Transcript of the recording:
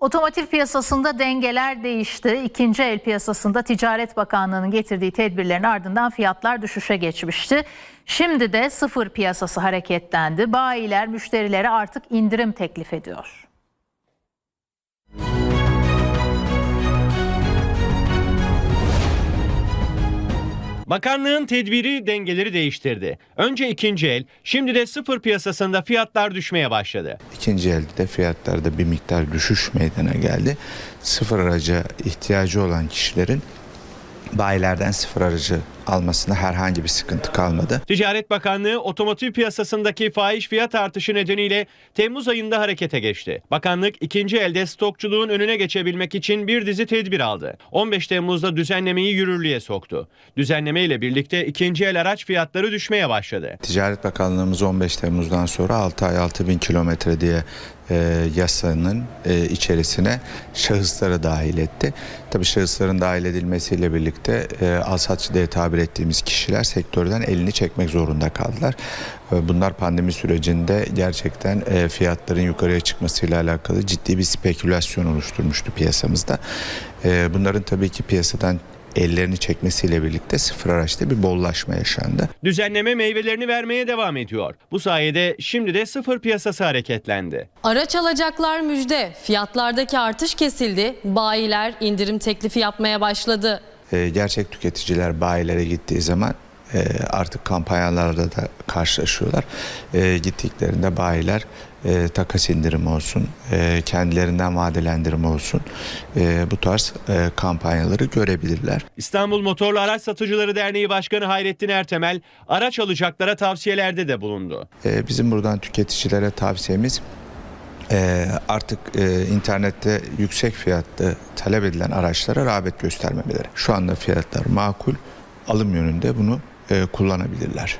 Otomotiv piyasasında dengeler değişti. İkinci el piyasasında Ticaret Bakanlığı'nın getirdiği tedbirlerin ardından fiyatlar düşüşe geçmişti. Şimdi de sıfır piyasası hareketlendi. Bayiler müşterilere artık indirim teklif ediyor. Bakanlığın tedbiri dengeleri değiştirdi. Önce ikinci el, şimdi de sıfır piyasasında fiyatlar düşmeye başladı. İkinci elde de fiyatlarda bir miktar düşüş meydana geldi. Sıfır araca ihtiyacı olan kişilerin bayilerden sıfır aracı almasında herhangi bir sıkıntı kalmadı. Ticaret Bakanlığı otomotiv piyasasındaki fahiş fiyat artışı nedeniyle Temmuz ayında harekete geçti. Bakanlık ikinci elde stokçuluğun önüne geçebilmek için bir dizi tedbir aldı. 15 Temmuz'da düzenlemeyi yürürlüğe soktu. Düzenleme ile birlikte ikinci el araç fiyatları düşmeye başladı. Ticaret Bakanlığımız 15 Temmuz'dan sonra 6 ay 6 bin kilometre diye e, yasanın e, içerisine şahısları dahil etti. Tabii şahısların dahil edilmesiyle birlikte e, alsatçı diye tabir ettiğimiz kişiler sektörden elini çekmek zorunda kaldılar. E, bunlar pandemi sürecinde gerçekten e, fiyatların yukarıya çıkmasıyla alakalı ciddi bir spekülasyon oluşturmuştu piyasamızda. E, bunların tabii ki piyasadan ellerini çekmesiyle birlikte sıfır araçta bir bollaşma yaşandı. Düzenleme meyvelerini vermeye devam ediyor. Bu sayede şimdi de sıfır piyasası hareketlendi. Araç alacaklar müjde. Fiyatlardaki artış kesildi. Bayiler indirim teklifi yapmaya başladı. E, gerçek tüketiciler bayilere gittiği zaman e, artık kampanyalarla da karşılaşıyorlar. E, gittiklerinde bayiler e, takas indirimi olsun, e, kendilerinden vadelendirme olsun e, bu tarz e, kampanyaları görebilirler. İstanbul Motorlu Araç Satıcıları Derneği Başkanı Hayrettin Ertemel araç alacaklara tavsiyelerde de bulundu. E, bizim buradan tüketicilere tavsiyemiz e, artık e, internette yüksek fiyatlı talep edilen araçlara rağbet göstermemeleri. Şu anda fiyatlar makul, alım yönünde bunu e, kullanabilirler.